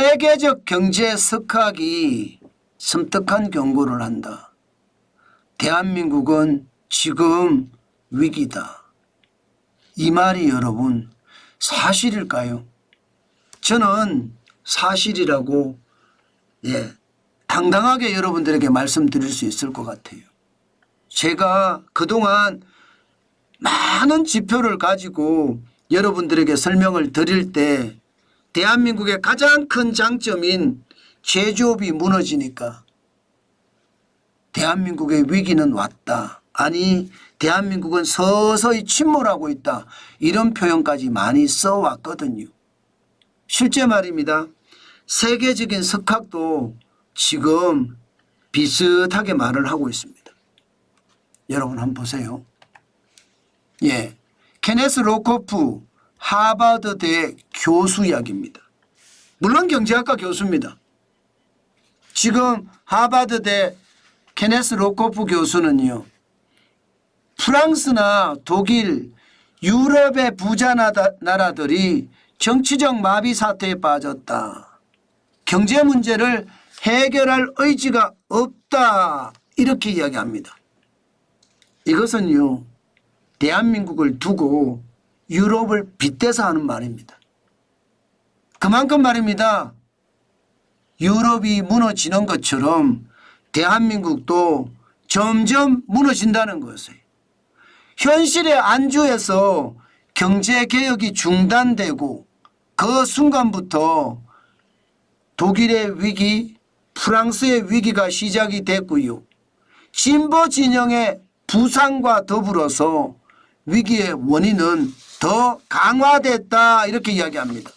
세계적 경제 석학이 섬뜩한 경고를 한다. 대한민국은 지금 위기다. 이 말이 여러분 사실일까요? 저는 사실이라고 예, 당당하게 여러분들에게 말씀드릴 수 있을 것 같아요. 제가 그동안 많은 지표를 가지고 여러분들에게 설명을 드릴 때 대한민국의 가장 큰 장점인 제조업이 무너지니까 대한민국의 위기는 왔다. 아니 대한민국은 서서히 침몰하고 있다. 이런 표현까지 많이 써왔거든요. 실제 말입니다. 세계적인 석학도 지금 비슷하게 말을 하고 있습니다. 여러분 한번 보세요. 예. 케네스 로코프 하버드대 교수 이야기입니다. 물론 경제학과 교수입니다. 지금 하버드대 케네스 로코프 교수는요. 프랑스나 독일, 유럽의 부자 나라들이 정치적 마비 사태에 빠졌다. 경제 문제를 해결할 의지가 없다. 이렇게 이야기합니다. 이것은요. 대한민국을 두고 유럽을 빗대서 하는 말입니다. 그만큼 말입니다. 유럽이 무너지는 것처럼 대한민국도 점점 무너진다는 것이에요. 현실에 안주해서 경제 개혁이 중단되고 그 순간부터 독일의 위기, 프랑스의 위기가 시작이 됐고요. 진보 진영의 부상과 더불어서 위기의 원인은 더 강화됐다 이렇게 이야기합니다.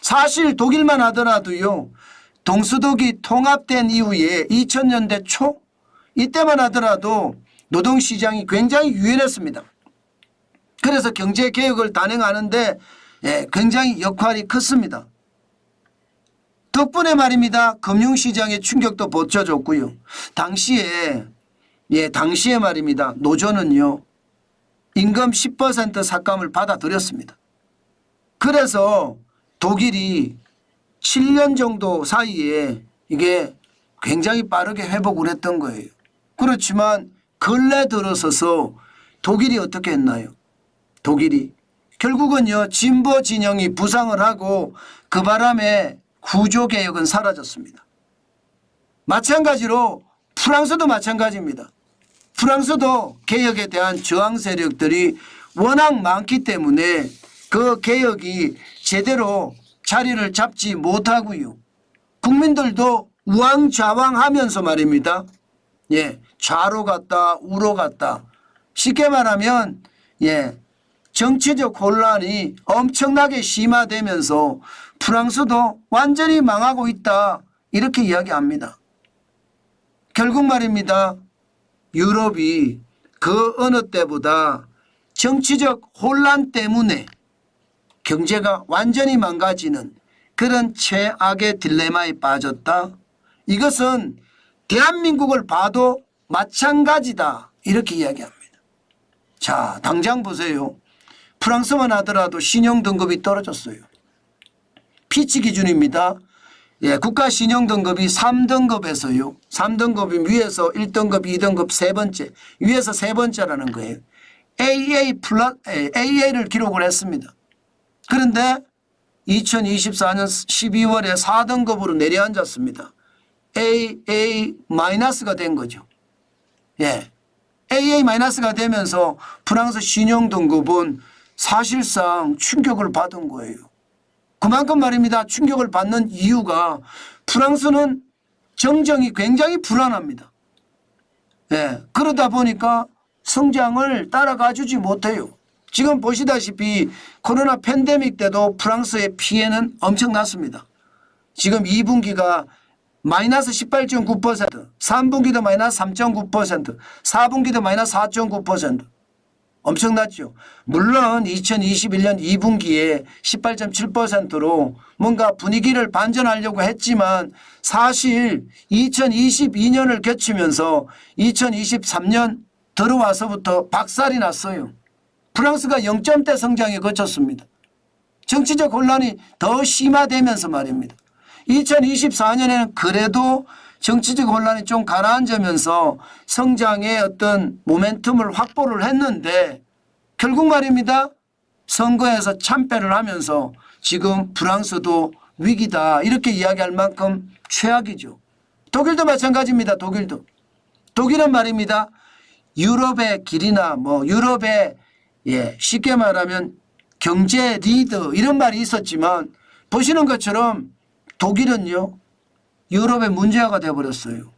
사실 독일만 하더라도요. 동서독이 통합된 이후에 2000년대 초 이때만 하더라도 노동시장이 굉장히 유연했습니다. 그래서 경제개혁을 단행하는데 예, 굉장히 역할이 컸습니다. 덕분에 말입니다. 금융시장의 충격도 버텨줬고요. 당시에 예, 당시에 말입니다. 노조는요. 임금 10% 삭감을 받아들였습니다. 그래서 독일이 7년 정도 사이에 이게 굉장히 빠르게 회복을 했던 거예요. 그렇지만 근래 들어서서 독일이 어떻게 했나요? 독일이 결국은요 진보 진영이 부상을 하고 그 바람에 구조 개혁은 사라졌습니다. 마찬가지로 프랑스도 마찬가지입니다. 프랑스도 개혁에 대한 저항 세력들이 워낙 많기 때문에 그 개혁이 제대로 자리를 잡지 못하고요. 국민들도 우왕좌왕하면서 말입니다. 예, 좌로 갔다 우로 갔다. 쉽게 말하면 예, 정치적 혼란이 엄청나게 심화되면서 프랑스도 완전히 망하고 있다. 이렇게 이야기합니다. 결국 말입니다. 유럽이 그 어느 때보다 정치적 혼란 때문에 경제가 완전히 망가지는 그런 최악의 딜레마에 빠졌다. 이것은 대한민국을 봐도 마찬가지다. 이렇게 이야기합니다. 자, 당장 보세요. 프랑스만 하더라도 신용 등급이 떨어졌어요. 피치 기준입니다. 예, 국가 신용 등급이 3등급에서요. 3등급이 위에서 1등급, 2등급 세 번째, 위에서 세 번째라는 거예요. AA 플러 AA를 기록을 했습니다. 그런데 2024년 12월에 4등급으로 내려앉았습니다. AA 마이너스가 된 거죠. 예. AA 마이너스가 되면서 프랑스 신용 등급은 사실상 충격을 받은 거예요. 그만큼 말입니다. 충격을 받는 이유가 프랑스는 정정이 굉장히 불안합니다. 예. 그러다 보니까 성장을 따라가 주지 못해요. 지금 보시다시피 코로나 팬데믹 때도 프랑스의 피해는 엄청났습니다. 지금 2분기가 마이너스 18.9%, 3분기도 마이너스 3.9%, 4분기도 마이너스 4.9%. 엄청났죠. 물론 2021년 2분기에 18.7%로 뭔가 분위기를 반전하려고 했지만 사실 2022년을 거치면서 2023년 들어와서부터 박살이 났어요. 프랑스가 0점대 성장에 거쳤습니다. 정치적 혼란이 더 심화되면서 말입니다. 2024년에는 그래도 정치적 혼란이 좀 가라앉으면서 성장의 어떤 모멘텀을 확보를 했는데 결국 말입니다. 선거에서 참패를 하면서 지금 프랑스도 위기다 이렇게 이야기할 만큼 최악이죠. 독일도 마찬가지입니다. 독일도. 독일은 말입니다. 유럽의 길이나 뭐 유럽의 예, 쉽게 말하면 경제 리더 이런 말이 있었지만 보시는 것처럼 독일은요. 유럽의 문제아가 되어버렸어요.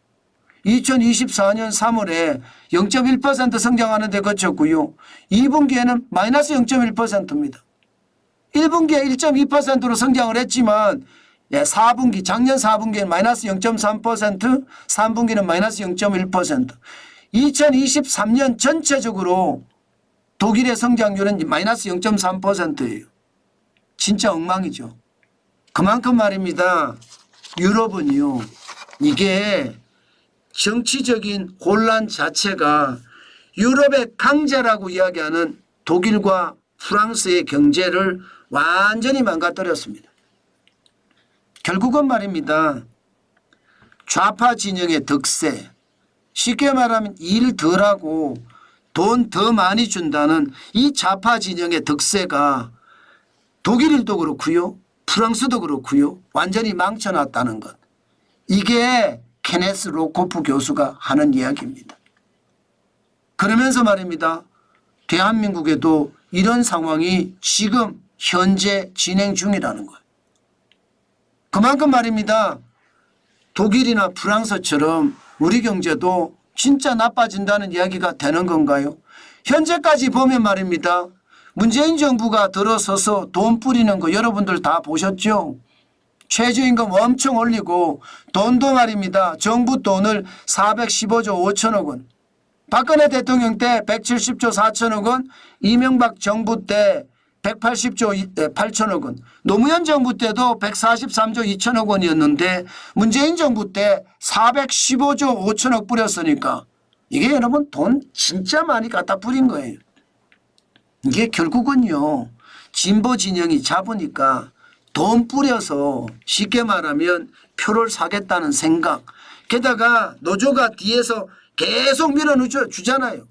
2024년 3월에 0.1% 성장하는 데 거쳤고요. 2분기에는 마이너스 0.1%입니다. 1분기에 1.2%로 성장을 했지만 예, 4분기 작년 4분기에는 마이너스 0.3% 3분기는 마이너스 0.1% 2023년 전체적으로 독일의 성장률은 마이너스 0.3%예요. 진짜 엉망이죠. 그만큼 말입니다. 유럽은요. 이게 정치적인 혼란 자체가 유럽의 강자라고 이야기하는 독일과 프랑스의 경제를 완전히 망가뜨렸습니다. 결국은 말입니다. 좌파 진영의 득세, 쉽게 말하면 일 덜하고 돈 더 많이 준다는 이 좌파 진영의 득세가 독일도 그렇고요. 프랑스도 그렇고요. 완전히 망쳐놨다는 것. 이게 케네스 로코프 교수가 하는 이야기입니다. 그러면서 말입니다. 대한민국에도 이런 상황이 지금 현재 진행 중이라는 거예요. 그만큼 말입니다. 독일이나 프랑스처럼 우리 경제도 진짜 나빠진다는 이야기가 되는 건가요? 현재까지 보면 말입니다. 문재인 정부가 들어서서 돈 뿌리는 거 여러분들 다 보셨죠? 최저임금 엄청 올리고 돈도 말입니다. 정부 돈을 415조 5천억 원. 박근혜 대통령 때 170조 4천억 원, 이명박 정부 때 180조 8천억 원, 노무현 정부 때도 143조 2천억 원이었는데 문재인 정부 때 415조 5천억 뿌렸으니까 이게 여러분 돈 진짜 많이 갖다 뿌린 거예요. 이게 결국은요 진보 진영이 잡으니까 돈 뿌려서 쉽게 말하면 표를 사겠다는 생각. 게다가 노조가 뒤에서 계속 밀어주잖아요.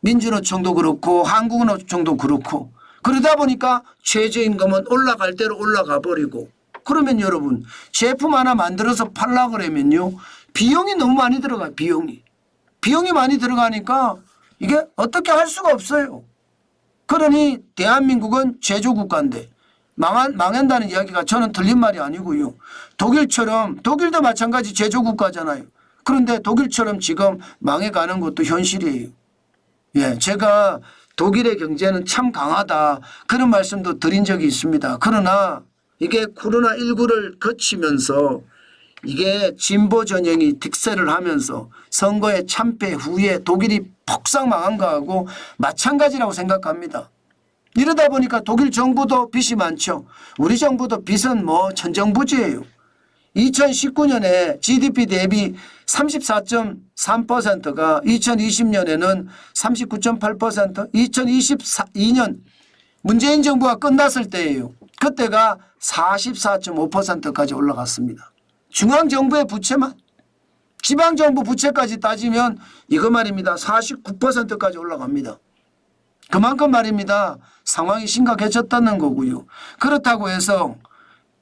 민주노총도 그렇고 한국노총도 그렇고. 그러다 보니까 최저임금은 올라갈 대로 올라가 버리고. 그러면 여러분 제품 하나 만들어서 팔라 그러면요 비용이 너무 많이 들어가요 비용이. 비용이 많이 들어가니까 이게 어떻게 할 수가 없어요 그러니 대한민국은 제조국가인데 망한, 망한다는 이야기가 저는 틀린 말이 아니고요. 독일처럼 독일도 마찬가지 제조국가잖아요. 그런데 독일처럼 지금 망해가는 것도 현실이에요. 예, 제가 독일의 경제는 참 강하다 그런 말씀도 드린 적이 있습니다. 그러나 이게 코로나19를 거치면서 이게 진보 전형이 득세를 하면서 선거의 참패 후에 독일이 폭삭 망한 거하고 마찬가지라고 생각합니다. 이러다 보니까 독일 정부도 빚이 많죠. 우리 정부도 빚은 뭐 천정부지예요. 2019년에 GDP 대비 34.3%가 2020년에는 39.8%, 2022년 문재인 정부가 끝났을 때예요. 그때가 44.5%까지 올라갔습니다. 중앙정부의 부채만 지방정부 부채까지 따지면 이거 말입니다. 49%까지 올라갑니다. 그만큼 말입니다. 상황이 심각해졌다는 거고요. 그렇다고 해서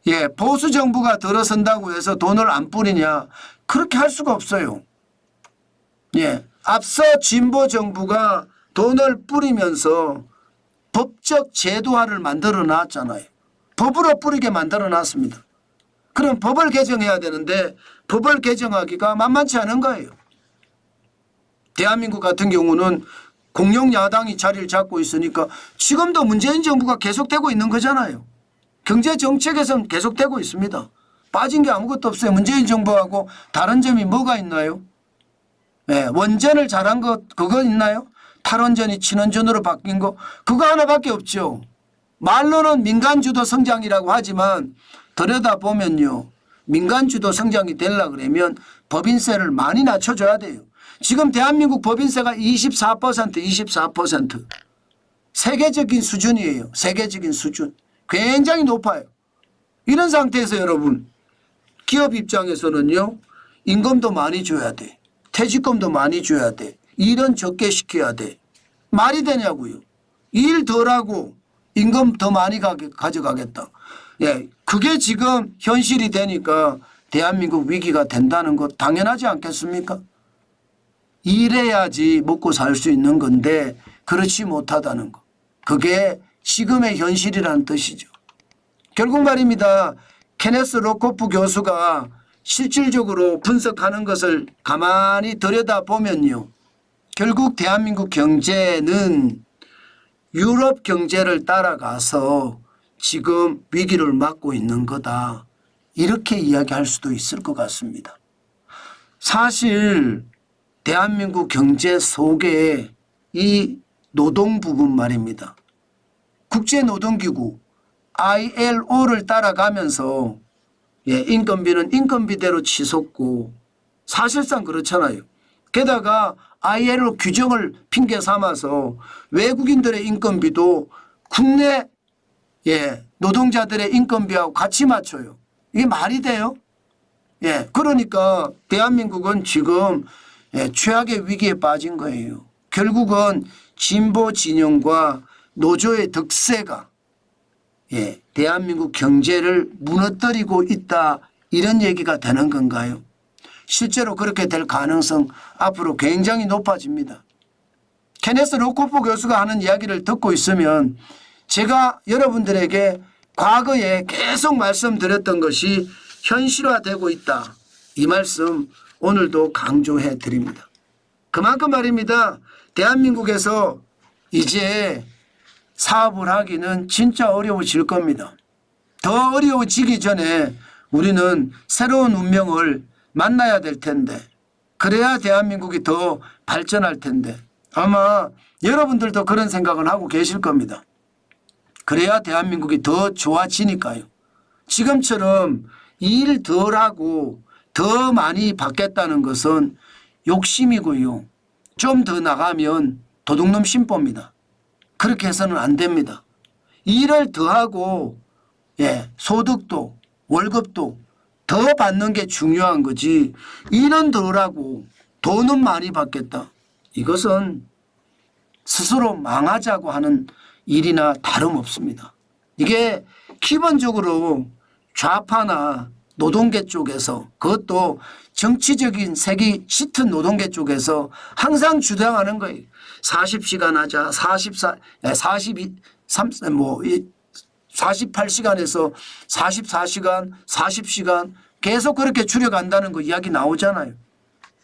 예, 보수 정부가 들어선다고 해서 돈을 안 뿌리냐? 그렇게 할 수가 없어요. 예, 앞서 진보 정부가 돈을 뿌리면서 법적 제도화를 만들어 놨잖아요. 법으로 뿌리게 만들어 놨습니다. 그럼 법을 개정해야 되는데 법을 개정하기가 만만치 않은 거예요. 대한민국 같은 경우는 공룡 야당이 자리를 잡고 있으니까 지금도 문재인 정부가 계속되고 있는 거잖아요. 경제 정책에서는 계속되고 있습니다. 빠진 게 아무것도 없어요. 문재인 정부하고 다른 점이 뭐가 있나요? 네, 원전을 잘한 것 그거 있나요? 탈원전이 친원전으로 바뀐 거 그거 하나밖에 없죠. 말로는 민간주도 성장이라고 하지만 들여다보면요. 민간주도 성장이 되려 그러면 법인세를 많이 낮춰줘야 돼요. 지금 대한민국 법인세가 24% 24% 세계적인 수준이에요. 세계적인 수준. 굉장히 높아요. 이런 상태에서 여러분 기업 입장에서는요 임금도 많이 줘야 돼. 퇴직금도 많이 줘야 돼. 일은 적게 시켜야 돼. 말이 되냐고요. 일 덜하고 임금 더 많이 가게, 가져가겠다. 예, 그게 지금 현실이 되니까 대한민국 위기가 된다는 것 당연하지 않겠습니까? 일해야지 먹고 살 수 있는 건데 그렇지 못하다는 것. 그게 지금의 현실이라는 뜻이죠. 결국 말입니다. 케네스 로코프 교수가 실질적으로 분석하는 것을 가만히 들여다보면요. 결국 대한민국 경제는 유럽 경제를 따라가서 지금 위기를 맞고 있는 거다. 이렇게 이야기할 수도 있을 것 같습니다. 사실 대한민국 경제 속에 이 노동 부분 말입니다. 국제노동기구 ILO를 따라가면서 예, 인건비는 인건비대로 치솟고 사실상 그렇잖아요. 게다가 ILO 규정을 핑계 삼아서 외국인들의 인건비도 국내 예, 노동자들의 인건비하고 같이 맞춰요. 이게 말이 돼요? 예, 그러니까 대한민국은 지금 예, 최악의 위기에 빠진 거예요. 결국은 진보 진영과 노조의 득세가 예, 대한민국 경제를 무너뜨리고 있다 이런 얘기가 되는 건가요? 실제로 그렇게 될 가능성 앞으로 굉장히 높아집니다. 케네스 로코프 교수가 하는 이야기를 듣고 있으면 제가 여러분들에게 과거에 계속 말씀드렸던 것이 현실화되고 있다. 이 말씀 오늘도 강조해 드립니다. 그만큼 말입니다. 대한민국에서 이제 사업을 하기는 진짜 어려워질 겁니다. 더 어려워지기 전에 우리는 새로운 운명을 만나야 될 텐데 그래야 대한민국이 더 발전할 텐데 아마 여러분들도 그런 생각을 하고 계실 겁니다. 그래야 대한민국이 더 좋아지니까요. 지금처럼 일 덜하고 더 많이 받겠다는 것은 욕심이고요. 좀 더 나가면 도둑놈 심보입니다. 그렇게 해서는 안 됩니다. 일을 더하고 예, 소득도 월급도 더 받는 게 중요한 거지 일은 덜하고 돈은 많이 받겠다. 이것은 스스로 망하자고 하는 일이나 다름없습니다. 이게 기본적으로 좌파나 노동계 쪽에서 그것도 정치적인 색이 짙은 노동계 쪽에서 항상 주장하는 거예요. 40시간 하자, 44, 42, 3, 뭐, 48시간에서 44시간, 40시간 계속 그렇게 줄여간다는 거 이야기 나오잖아요.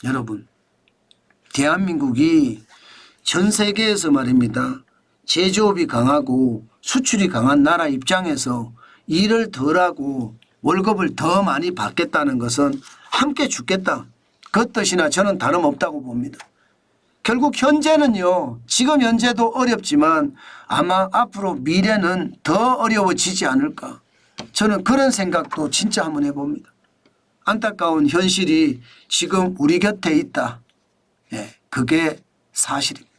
여러분, 대한민국이 전 세계에서 말입니다. 제조업이 강하고 수출이 강한 나라 입장에서 일을 덜하고 월급을 더 많이 받겠다는 것은 함께 죽겠다. 그 뜻이나 저는 다름없다고 봅니다. 결국 현재는요, 지금 현재도 어렵지만 아마 앞으로 미래는 더 어려워지지 않을까. 저는 그런 생각도 진짜 한번 해봅니다. 안타까운 현실이 지금 우리 곁에 있다. 예, 그게 사실입니다.